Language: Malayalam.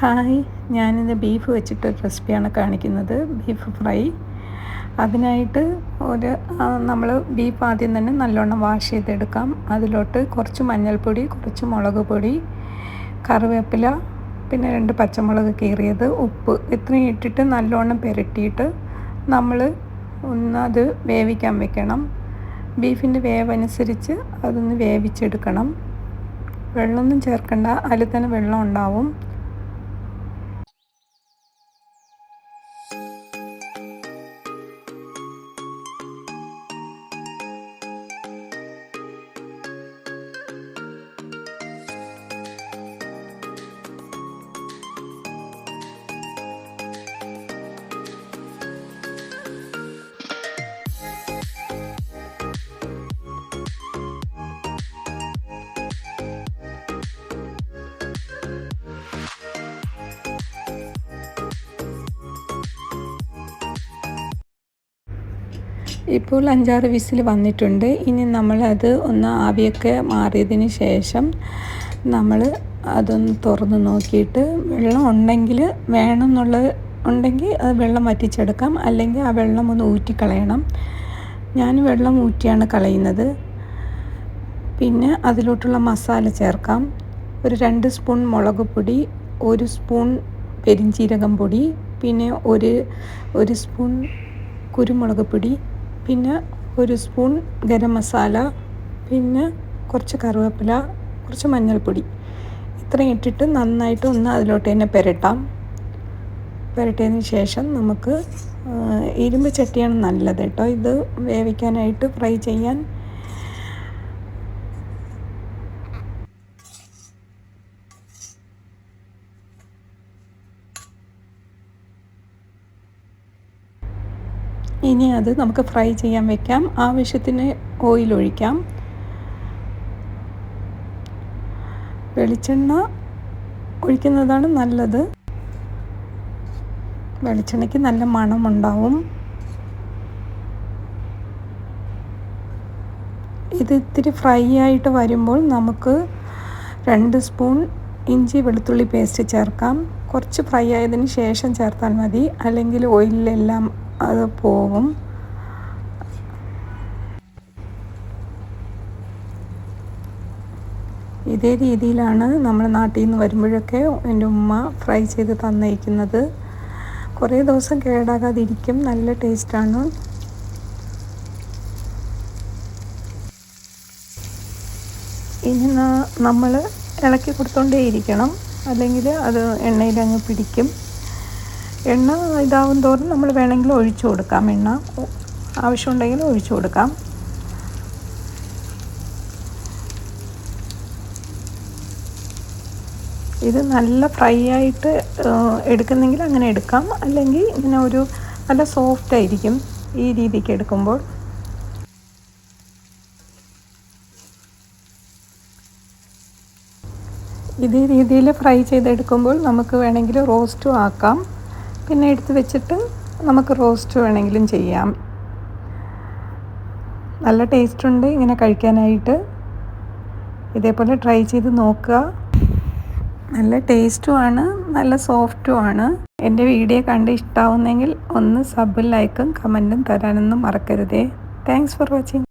ഹായ് ഞാനിന്ന് ബീഫ് വെച്ചിട്ട് റെസിപ്പിയാണ് കാണിക്കുന്നത് ബീഫ് ഫ്രൈ. അതിനായിട്ട് ഒരു നമ്മൾ ബീഫ് ആദ്യം തന്നെ നല്ലോണം വാഷ് ചെയ്തെടുക്കാം. അതിലോട്ട് കുറച്ച് മഞ്ഞൾപ്പൊടി കുറച്ച് മുളക് പൊടി കറിവേപ്പില പിന്നെ രണ്ട് പച്ചമുളക് കീറിയത് ഉപ്പ്. ഇത്രയും ഇട്ടിട്ട് നല്ലോണം പെരട്ടിയിട്ട് നമ്മൾ ഒന്ന് അത് വേവിക്കാൻ വെക്കണം. ബീഫിന്റെ വേവനുസരിച്ച് അതൊന്ന് വേവിച്ചെടുക്കണം. വെള്ളമൊന്നും ചേർക്കണ്ട അതിൽ തന്നെ വെള്ളം ഉണ്ടാവും. ഇപ്പോൾ അഞ്ചാറ് വിസിൽ വന്നിട്ടുണ്ട്. ഇനി നമ്മളത് ഒന്ന് ആവിയൊക്കെ മാറിയതിന് ശേഷം നമ്മൾ അതൊന്ന് തുറന്ന് നോക്കിയിട്ട് വെള്ളം ഉണ്ടെങ്കിൽ വേണമെന്നുള്ള ഉണ്ടെങ്കിൽ അത് വെള്ളം വറ്റിച്ചെടുക്കാം. അല്ലെങ്കിൽ ആ വെള്ളം ഒന്ന് ഊറ്റിക്കളയണം. ഞാൻ വെള്ളം ഊറ്റിയാണ് കളയുന്നത്. പിന്നെ അതിലോട്ടുള്ള മസാല ചേർക്കാം. ഒരു രണ്ട് സ്പൂൺ മുളക് പൊടി ഒരു സ്പൂൺ പെരിഞ്ചീരകം പൊടി പിന്നെ ഒരു ഒരു സ്പൂൺ കുരുമുളക് പൊടി പിന്നെ ഒരു സ്പൂൺ ഗരം മസാല പിന്നെ കുറച്ച് കറിവേപ്പില കുറച്ച് മഞ്ഞൾപ്പൊടി. ഇത്രയും ഇട്ടിട്ട് നന്നായിട്ട് ഒന്ന് അതിലോട്ട് തന്നെ പുരട്ടാം. പുരട്ടിയതിന് ശേഷം നമുക്ക് ഇരുമ്പ് ചട്ടിയാണ് നല്ലത് കേട്ടോ. ഇത് വേവിക്കാനായിട്ട് ഫ്രൈ ചെയ്യാൻ ഇനി അത് നമുക്ക് ഫ്രൈ ചെയ്യാൻ വെക്കാം. ആവശ്യത്തിന് ഓയിൽ ഒഴിക്കാം. വെളിച്ചെണ്ണ ഒഴിക്കുന്നതാണ് നല്ലത്. വെളിച്ചെണ്ണയ്ക്ക് നല്ല മണമുണ്ടാവും. ഇത് ഇത്തിരി ഫ്രൈ ആയിട്ട് വരുമ്പോൾ നമുക്ക് രണ്ട് സ്പൂൺ ഇഞ്ചി വെളുത്തുള്ളി പേസ്റ്റ് ചേർക്കാം. കുറച്ച് ഫ്രൈ ആയതിന് ശേഷം ചേർത്താൽ മതി. അല്ലെങ്കിൽ ഓയിലെല്ലാം അത് പോകും. ഇതേ രീതിയിലാണ് നമ്മൾ നാട്ടിൽ നിന്ന് വരുമ്പോഴൊക്കെ എന്റെ ഉമ്മ ഫ്രൈ ചെയ്ത് തന്നയിക്കുന്നത് കുറേ ദിവസം കേടാകാതിരിക്കും നല്ല ടേസ്റ്റാണ്. ഇനി നമ്മൾ ഇളക്കി കൊടുത്തോണ്ടേയിരിക്കണം. അല്ലെങ്കിൽ അത് എണ്ണയിലങ്ങ് പിടിക്കും. എണ്ണ ഇതാവും തോറും നമ്മൾ വേണമെങ്കിൽ ഒഴിച്ചു കൊടുക്കാം. എണ്ണ ആവശ്യമുണ്ടെങ്കിൽ ഒഴിച്ചു കൊടുക്കാം. ഇത് നല്ല ഫ്രൈ ആയിട്ട് എടുക്കുന്നെങ്കിൽ അങ്ങനെ എടുക്കാം. അല്ലെങ്കിൽ ഇങ്ങനെ ഒരു നല്ല സോഫ്റ്റ് ആയിരിക്കും ഈ രീതിക്ക് എടുക്കുമ്പോൾ. ഇതേ രീതിയിൽ ഫ്രൈ ചെയ്തെടുക്കുമ്പോൾ നമുക്ക് വേണമെങ്കിൽ റോസ്റ്റും ആക്കാം. പിന്നെ എടുത്ത് വെച്ചിട്ട് നമുക്ക് റോസ്റ്റ് വേണമെങ്കിലും ചെയ്യാം. നല്ല ടേസ്റ്റ് ഉണ്ട് ഇങ്ങനെ കഴിക്കാനായിട്ട്. ഇതേപോലെ ട്രൈ ചെയ്ത് നോക്കുക. നല്ല ടേസ്റ്റുമാണ് നല്ല സോഫ്റ്റുമാണ് എന്റെ വീഡിയോ കണ്ട് ഇഷ്ടാവുന്നെങ്കിൽ ഒന്ന് സബും ലൈക്കും കമന്റും തരാനൊന്നും മറക്കരുതേ. Thanks for watching